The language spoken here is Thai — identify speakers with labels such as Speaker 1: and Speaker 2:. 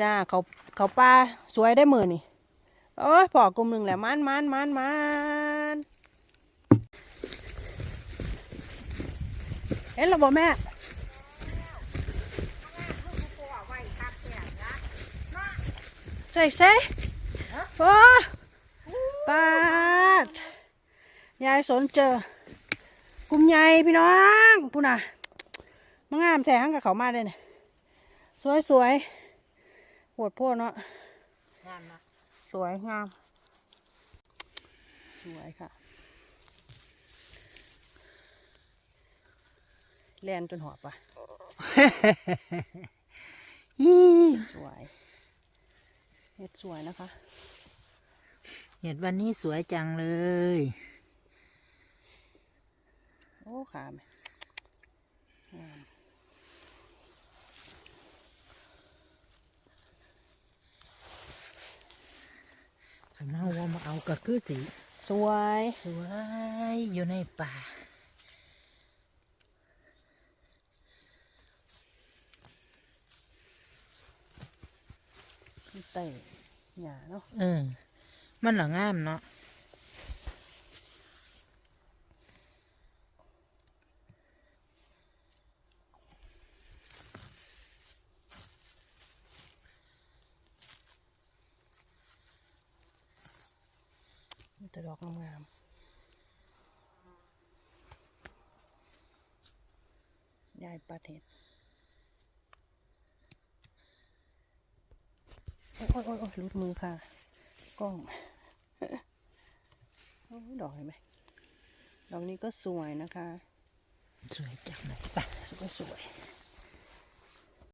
Speaker 1: จ้าเขาเขาปลาสวยได้มือนี่โอ้ยพอกลุ่มหนึ่งแหละมันมันมันมันเห็นแล้วบ่แม่ใส่ใส่โอ้ปาดยายสนเจอกลุ่มใหญ่พี่น้องพูน่ะมางามแท้งกับเขามาได้เนี่ยสวยสวย ปวดโพดเนาะ
Speaker 2: งามนะ
Speaker 1: สวยงาม สวยค่ะ แลนจนหอบปะสวย เห็ดสวยนะคะ
Speaker 2: เห็ดวันนี้สวยจังเลย
Speaker 1: โอ้ขาแม่งาม
Speaker 2: สำนักว่า มาเอาก็คือสี
Speaker 1: สวย
Speaker 2: สวยอยู่ในป่า
Speaker 1: เต่หยาเนาะ
Speaker 2: เออมันเหลังงามเนาะ
Speaker 1: แต่ดอกงามๆยายปัดเห็ด โอ้ยโอ้ยโอ้ยรุดมือค่ะ กล้องโอ้ยดอกเห็นไหมดอกนี้ก็สวยนะคะ
Speaker 2: สวยจังเลยป่ะ
Speaker 1: สวยสวย